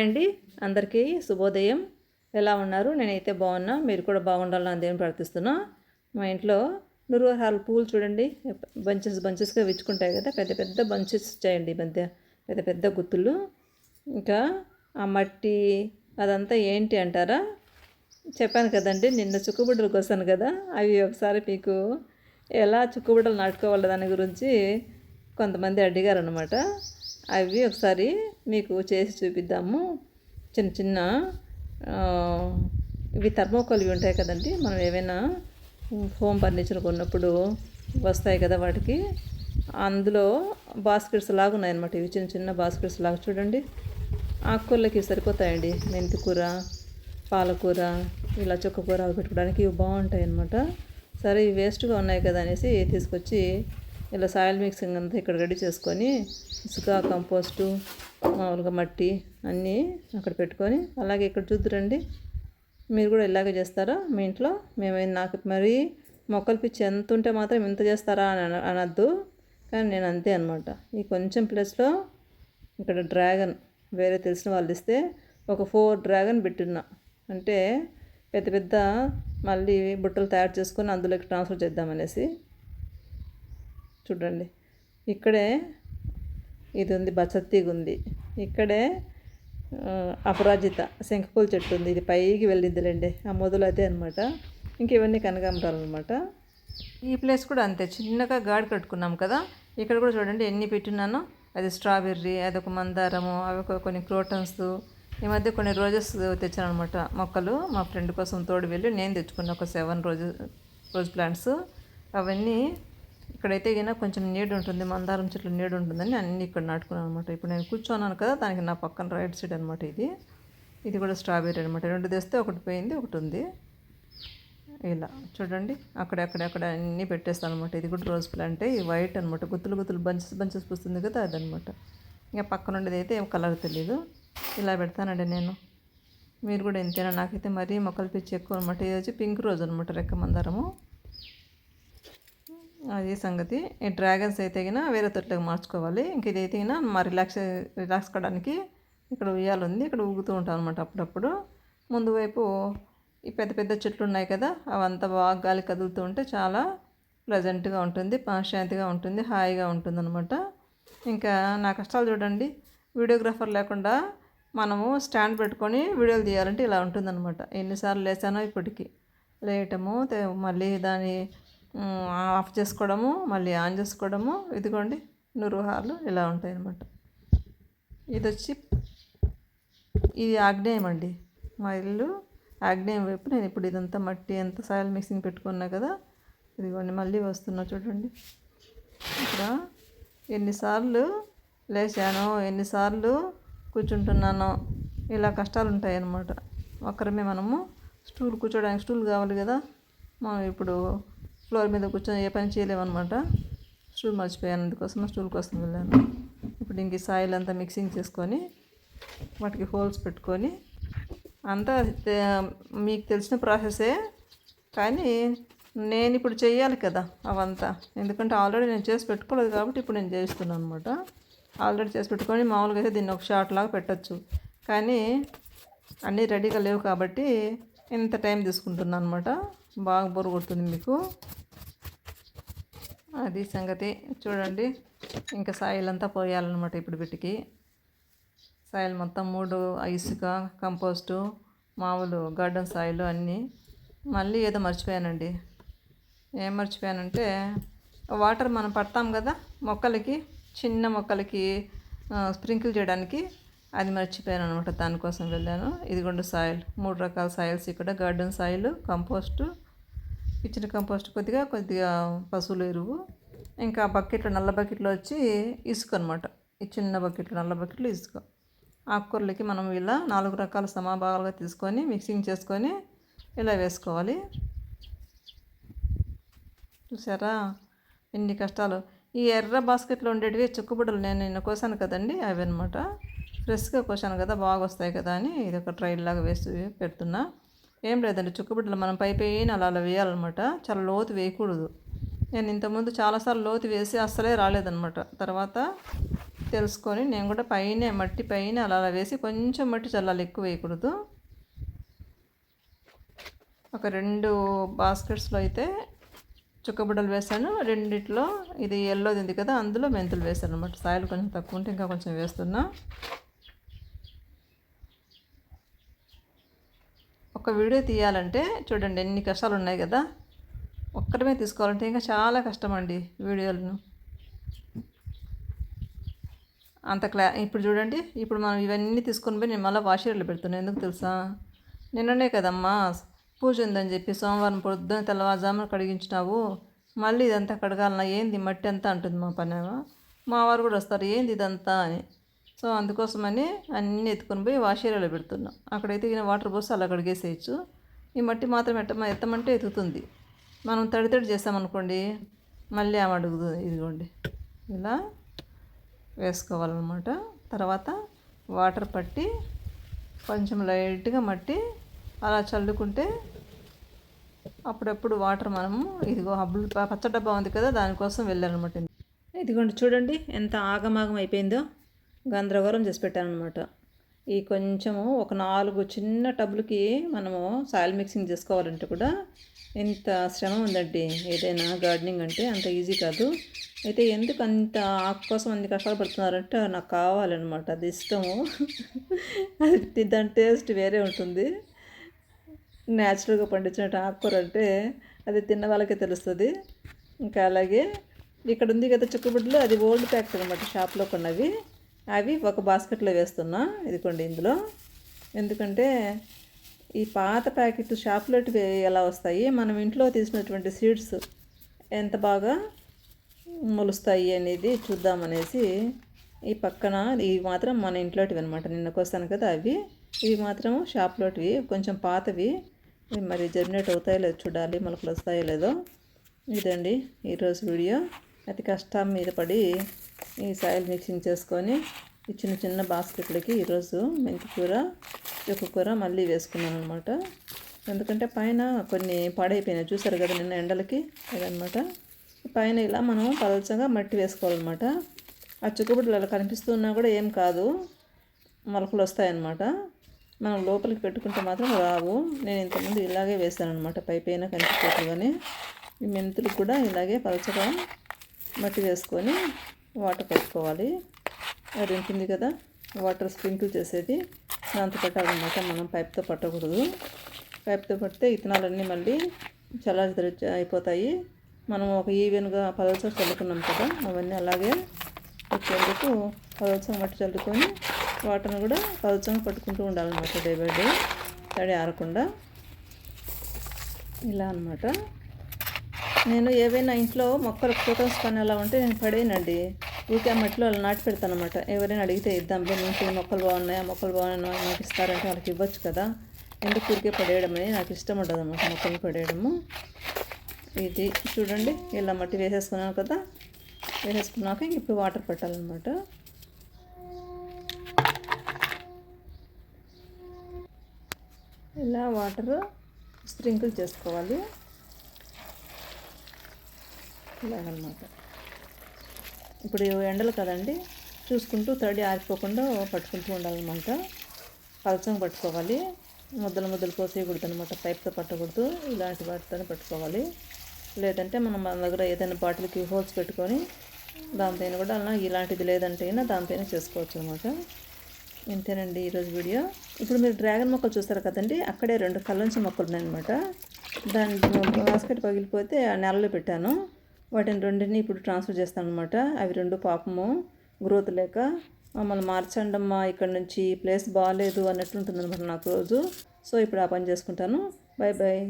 Hi అండి. అందరికీ శుభోదయం. ఎలా ఉన్నారు? నేనైతే బాగున్నా. మీరు కూడా బాగుండాలని దేవుని ప్రార్థిస్తున్నా. మా ఇంట్లో నురువహాల పూలు చూడండి. బంచెస్ బంచెస్గా విచ్చుకుంటాయి కదా. పెద్ద పెద్ద బంచెస్ ఇచ్చాయండి ఈ మధ్య. పెద్ద పెద్ద గుత్తులు. ఇంకా ఆ మట్టి అదంతా ఏంటి అంటారా? చెప్పాను కదండి. నిన్న చుక్కుబుడ్డలకు వస్తాను కదా. అవి ఒకసారి మీకు ఎలా చుక్కుబుడ్డలు నాటుకోవాలి దాని గురించి కొంతమంది అడిగారు అనమాట అవి ఒకసారి మీకు చేసి చూపిద్దాము. చిన్న చిన్న ఇవి థర్మోకోల్ ఇవి ఉంటాయి కదండి. మనం ఏమైనా హోమ్ ఫర్నిచర్ కొన్నప్పుడు వస్తాయి కదా వాటికి. అందులో బాస్కెట్స్ లాగా ఉన్నాయన్నమాట. ఇవి చిన్న చిన్న బాస్కెట్స్ లాగా చూడండి. ఆకుకూరలకి సరిపోతాయండి. మెంతి కూర పాలకూర ఇలా చుక్కకూర అవి పెట్టుకోవడానికి ఇవి బాగుంటాయి అన్నమాట సరే ఇవి వేస్ట్గా ఉన్నాయి కదా అనేసి తీసుకొచ్చి ఇలా సాయిల్ మిక్సింగ్ అంతా ఇక్కడ రెడీ చేసుకొని ఇసుక కంపోస్టు మామూలుగా మట్టి అన్నీ అక్కడ పెట్టుకొని అలాగే ఇక్కడ చూద్దురండి మీరు కూడా ఇలాగే చేస్తారా? మీ ఇంట్లో మేమైనా నాకు మరి మొక్కలు పిచ్చి ఎంత ఉంటే మాత్రం ఇంత చేస్తారా అని అనద్దు. కానీ నేను అంతే అనమాట ఈ కొంచెం ప్లేస్లో ఇక్కడ డ్రాగన్ వేరే తెలిసిన వాళ్ళు ఇస్తే ఒక ఫోర్ డ్రాగన్ పెట్టున్నా. అంటే పెద్ద పెద్ద మళ్ళీ బుట్టలు తయారు చేసుకొని అందులోకి ట్రాన్స్ఫర్ చేద్దామనేసి. చూడండి. ఇక్కడే ఇది ఉంది బచ్చత్తీగ ఉంది ఇక్కడే అపరాజిత శంఖపూల చెట్టు ఉంది. ఇది పైకి వెళ్ళిద్దిలేండి ఆ మొదలు అయితే అనమాట ఇంక ఇవన్నీ కనకాంబరాలు అనమాట ఈ ప్లేస్ కూడా అంతే. చిన్నగా గాడి కట్టుకున్నాం కదా. ఇక్కడ కూడా చూడండి ఎన్ని పెట్టున్నానో అది స్ట్రాబెర్రీ అదొక మందారము అవి ఒక కొన్ని క్రోటన్స్. ఈ మధ్య కొన్ని రోజెస్ తెచ్చాను అనమాట మొక్కలు మా ఫ్రెండ్ కోసం తోడు వెళ్ళి నేను తెచ్చుకున్న ఒక సెవెన్ రోజు రోజ్ ప్లాంట్స్. అవన్నీ ఇక్కడైతే గిన కొంచెం నీడు ఉంటుంది మందారం చెట్లు నీడు ఉంటుందని అన్నీ ఇక్కడ నాటుకున్నాను అనమాట ఇప్పుడు నేను కూర్చోన్నాను కదా దానికి నా పక్కన రైట్ సైడ్ అనమాట ఇది. ఇది కూడా స్ట్రాబెర్రీ అనమాట రెండు తెస్తే ఒకటి పోయింది ఒకటి ఉంది. ఇలా చూడండి అక్కడెక్కడెక్కడ అన్నీ పెట్టేస్తాను అనమాట ఇది కూడా రోజ్ ప్లాంటే ఈ వైట్ అనమాట గుత్తులు గుత్తులు బంచెస్ బంచెస్ పూస్తుంది కదా అదనమాట ఇంకా పక్కన ఉండేది అయితే ఏం కలర్ తెలియదు ఇలా పెడతానండి నేను. మీరు కూడా ఎంతైనా నాకైతే మరీ మొక్కలు పిచ్చి ఎక్కువ అనమాట ఇది వచ్చి పింక్ రోజ్ అనమాట రెక్క మందారము. అది సంగతి. ఈ డ్రాగన్స్ అయితే గిన వేరే తొట్లకి మార్చుకోవాలి. ఇంక ఇదైతే గిన మా రిలాక్స్ రిలాక్స్ కావడానికి ఇక్కడ ఉయ్యాలు ఉంది. ఇక్కడ ఊగుతూ ఉంటాం అనమాట అప్పుడప్పుడు. ముందు వైపు ఈ పెద్ద పెద్ద చెట్లు ఉన్నాయి కదా అవంతా బాగా గాలి కదులుతూ ఉంటే చాలా ప్లెజెంట్గా ఉంటుంది ప్రశాంతిగా ఉంటుంది హాయిగా ఉంటుంది అనమాట ఇంకా నా కష్టాలు చూడండి. వీడియోగ్రాఫర్ లేకుండా మనము స్టాండ్ పెట్టుకొని వీడియోలు తీయాలంటే ఇలా ఉంటుందన్నమాట. ఎన్నిసార్లు లేచానో ఇప్పటికి. లేయటము తే- మళ్ళీ దాని ఆఫ్ చేసుకోవడము మళ్ళీ ఆన్ చేసుకోవడము ఇదిగోండి నురుహాలు ఇలా ఉంటాయి అన్నమాట ఇది వచ్చి ఇది ఆగ్నేయం అండి. మా ఇల్లు ఆగ్నేయం వైపు నేను ఇప్పుడు ఇదంతా మట్టి అంతా సాయిల్ మిక్సింగ్ పెట్టుకున్నా కదా ఇదిగోండి మళ్ళీ వస్తున్నా చూడండి. ఇక్కడ ఎన్నిసార్లు లేచానో ఎన్నిసార్లు కూర్చుంటున్నానో ఇలా కష్టాలు ఉంటాయి అన్నమాట ఒక్కరమే మనము స్టూల్ కూర్చోడానికి స్టూల్ కావాలి కదా మనం ఇప్పుడు ఫ్లోర్ మీద కూర్చొని ఏ పని చేయలేమన్నమాట స్టూల్ మర్చిపోయాను అందుకోసం స్టూల్ కోసం వెళ్ళాను. ఇప్పుడు ఇంక ఈ సాయిల్ అంతా మిక్సింగ్ చేసుకొని వాటికి హోల్స్ పెట్టుకొని అంతా మీకు తెలిసిన ప్రాసెసే కానీ నేను ఇప్పుడు చేయాలి కదా అవంతా. ఎందుకంటే ఆల్రెడీ నేను చేసి పెట్టుకోలేదు కాబట్టి ఇప్పుడు నేను చేస్తున్నాను అనమాట ఆల్రెడీ చేసి పెట్టుకొని మామూలుగా అయితే దీన్ని ఒక షార్ట్ లాగా పెట్టచ్చు. కానీ అన్నీ రెడీగా లేవు కాబట్టి ఇంత టైం తీసుకుంటున్నాను అనమాట బాగా బోరు కొడుతుంది మీకు. అది సంగతి. చూడండి ఇంకా సాయిల్ అంతా పోయాలన్నమాట ఇప్పుడు వీటికి. సాయిల్ మొత్తం మూడు ఇసుక కంపోస్టు మామూలు గార్డెన్ సాయిలు అన్నీ. మళ్ళీ ఏదో మర్చిపోయానండి. ఏం మర్చిపోయానంటే వాటర్ మనం పడతాం కదా మొక్కలకి చిన్న మొక్కలకి స్ప్రింకిల్ చేయడానికి అది మర్చిపోయాను అనమాట దానికోసం వెళ్ళాను. ఇదిగోండి సాయిల్. మూడు రకాల సాయిల్స్ ఇక్కడ. Garden soil compost kitchen compost కొద్దిగా కొద్దిగా పశువుల ఎరువు. ఇంకా బకెట్లో నల్ల బకెట్లో వచ్చి ఇసుక అనమాట ఈ చిన్న బకెట్లు నల్ల బకెట్లు ఇసుక. ఆకుకూరలకి మనం ఇలా నాలుగు రకాల సమభాగాలుగా తీసుకొని మిక్సింగ్ చేసుకొని ఇలా వేసుకోవాలి. చూసారా? ఎన్ని కష్టాలు. ఈ ఎర్ర బాస్కెట్లో ఉండేటివి చుక్కుబుడ్డలు నేను నిన్న కోసాను కదండి అవి అనమాట ఫ్రెష్గా కోసాను కదా బాగా వస్తాయి కదా అని ఇది ఒక ట్రైల్ లాగా వేసి పెడుతున్నా. ఏం లేదండి చుక్కుబుడ్డలు మనం పై పైన అలా అలా వేయాలన్నమాట. చాలా లోతు వేయకూడదు. నేను ఇంతకుముందు చాలాసార్లు లోతు వేసి అస్సలే రాలేదన్నమాట. తర్వాత తెలుసుకొని నేను కూడా పైన మట్టి పైన అలా అలా వేసి కొంచెం మట్టి చల్లాలి ఎక్కువ వేయకూడదు. ఒక రెండు బాస్కెట్స్లో అయితే చుక్కబుడ్డలు వేసాను రెండిట్లో ఇది ఎల్లోది ఉంది కదా అందులో మెంతులు వేసాను అనమాట సాయిల్ కొంచెం తక్కువ ఉంటే ఇంకా కొంచెం వేస్తున్నా. ఒక వీడియో తీయాలంటే చూడండి ఎన్ని కష్టాలు ఉన్నాయి కదా. ఒక్కడమే తీసుకోవాలంటే ఇంకా చాలా కష్టం అండి వీడియోలను. అంత క్లా ఇప్పుడు చూడండి ఇప్పుడు మనం ఇవన్నీ తీసుకొని పోయి నేను మళ్ళీ వాషర్లో పెడుతున్నాను ఎందుకు తెలుసా? నిన్ననే కదమ్మా పూజ ఉందని చెప్పి సోమవారం పొద్దున తెల్లవారుజామున కడిగించినావు. మళ్ళీ ఇదంతా కడగాలన్నా ఏంది? మట్టి అంతా అంటుంది మా పని. మా వారు కూడా వస్తారు ఏంది ఇదంతా అని. సో అందుకోసమని అన్నీ ఎత్తుకొని పోయి వాషేరియాలో పెడుతున్నాం. అక్కడైతే ఈయన వాటర్ పోసి అలా కడిగేసేయచ్చు. ఈ మట్టి మాత్రం ఎట్ట ఎత్తమంటే ఎత్తుతుంది. మనం తడి తడి చేస్తామనుకోండి మళ్ళీ ఆమె అడుగుతుంది ఇదిగోండి. ఇలా వేసుకోవాలన్నమాట. తర్వాత వాటర్ పట్టి కొంచెం లైట్గా మట్టి అలా చల్లుకుంటే అప్పుడప్పుడు వాటర్ మనము ఇదిగో హబ్బులు పచ్చ డబ్బా ఉంది కదా దానికోసం వెళ్ళానమాట ఇదిగోండి చూడండి ఎంత ఆగమాగం అయిపోయిందో. గందరగోళం చేసి పెట్టానమాట ఈ కొంచెము ఒక నాలుగు చిన్న టబ్బులకి మనము సాయిల్ మిక్సింగ్ చేసుకోవాలంటే కూడా ఎంత శ్రమ ఉందండి. ఏదైనా గార్డెనింగ్ అంటే అంత ఈజీ కాదు. అయితే ఎందుకు అంత ఆకు కోసం అన్ని కష్టాలు పడుతున్నారంటే నాకు కావాలన్నమాట. అది ఇష్టము. అది దాని టేస్ట్ వేరే ఉంటుంది. న్యాచురల్గా పండించినట్టు ఆకుకూర అంటే అది తిన్న వాళ్ళకే తెలుస్తుంది. ఇంకా అలాగే ఇక్కడ ఉంది కదా చిక్కుబుడ్లు అది ఓల్డ్ ప్యాక్స్ అనమాట షాప్లో కొన్నవి. అవి ఒక బాస్కెట్లో వేస్తున్నా. ఇదిగోండి ఇందులో. ఎందుకంటే ఈ పాత ప్యాకెట్ షాప్లో ఎలా వస్తాయి? మనం ఇంట్లో తీసినటువంటి సీడ్స్ ఎంత బాగా మొలుస్తాయి అనేది చూద్దామనేసి ఈ పక్కన ఇవి మాత్రం మన ఇంట్లోటివి అనమాట నిన్న కోస్తాను కదా అవి. ఇవి మాత్రం షాప్లోటివి కొంచెం పాతవి. మరి జర్మినేట్ అవుతాయో లేదో చూడాలి మొలకలు వస్తాయో లేదో. ఇదండి ఈరోజు వీడియో. అతి కష్టం మీద పడి ఈ సాయిల్ మిక్సింగ్ చేసుకొని ఈ చిన్న చిన్న బాస్కెట్లకి ఈరోజు మెంతి కూర కూర మళ్ళీ వేసుకున్నాను అనమాట ఎందుకంటే పైన కొన్ని పాడైపోయినాయి. చూసారు కదా నిన్న ఎండలకి? అదనమాట పైన ఇలా మనం పలచగా మట్టి వేసుకోవాలన్నమాట. ఆ చిక్కుబుడ్లు అలా కనిపిస్తున్నా కూడా ఏం కాదు. మొలకలు వస్తాయన్నమాట. మనం లోపలికి పెట్టుకుంటే మాత్రం రావు. నేను ఇంతకుముందు ఇలాగే వేసాను అనమాట పై పైన కనిపించేట్టుగానే ఈ మెంతులు కూడా ఇలాగే పలచగా మట్టి వేసుకొని వాటర్ పెట్టుకోవాలి అది ఉంటుంది కదా? వాటర్ స్ప్రింకిల్ చేసేది. దాంతో పెట్టాలన్నమాట మనం పైప్తో పట్టకూడదు. పైప్తో పడితే ఇత్తనాలన్నీ మళ్ళీ చల్లారి అయిపోతాయి. మనం ఒక ఈవెన్గా పదవస చల్లుకున్నాం కదా అవన్నీ అలాగే వచ్చేందుకు పదవసం మట్టి చల్లుకొని వాటర్ని కూడా పదవసంగా పట్టుకుంటూ ఉండాలన్నమాట డే బై డే. తడి ఆరకుండా. ఇలా అనమాట నేను ఏవైనా ఇంట్లో మొక్కలు ఫోటోస్ కానీ అలా ఉంటే నేను పడేనండి. ఊరికే మట్టిలో అలా నాటి పెడతాను అనమాట ఎవరైనా అడిగితే ఇద్దాం మీకు మొక్కలు బాగున్నాయా మొక్కలు బాగున్నాయో నాకు ఇస్తారంటే వాళ్ళకి ఇవ్వచ్చు కదా. ఎందుకు ఊరికే పడేయడం నాకు ఇష్టం ఉండదు అనమాట మొక్కలు పడేయడము. ఇది చూడండి ఇలా మట్టి వేసేసుకున్నాను కదా. వేసేసుకున్నాక ఇప్పుడు వాటర్ పెట్టాలన్నమాట. ఇలా వాటర్ స్ప్రింకిల్ చేసుకోవాలి. ఇలాగనమాట ఇప్పుడు ఎండలు కదండి చూసుకుంటూ తడి ఆరిపోకుండా పట్టుకుంటూ ఉండాలన్నమాట. పలచంగా పట్టుకోవాలి ముద్దలు ముద్దలు పోసేయకూడదు అనమాట పైప్తో పట్టకూడదు ఇలాంటి వాటితో పట్టుకోవాలి. లేదంటే మనం మన దగ్గర ఏదైనా బాటిల్కి హోల్స్ పెట్టుకొని దానిపైన కూడా అలా ఇలాంటిది లేదంటే అయినా దానిపైన చేసుకోవచ్చు అనమాట ఇంతేనండి ఈరోజు వీడియో. ఇప్పుడు మీరు డ్రాగన్ మొక్కలు చూస్తారు కదండి అక్కడే రెండు కల్లంచి మొక్కలు ఉన్నాయన్నమాట దాని బాస్కెట్ పగిలిపోతే ఆ నెలలో పెట్టాను. వాటిని రెండింటిని ఇప్పుడు ట్రాన్స్ఫర్ చేస్తాను అనమాట అవి రెండు పాపము. గ్రోత్ లేక మమ్మల్ని మార్చండమ్మా ఇక్కడ నుంచి ప్లేస్ బాగాలేదు అన్నట్టు ఉంటుంది అనమాట నాకు రోజు. సో ఇప్పుడు ఆ పని చేసుకుంటాను. Bye bye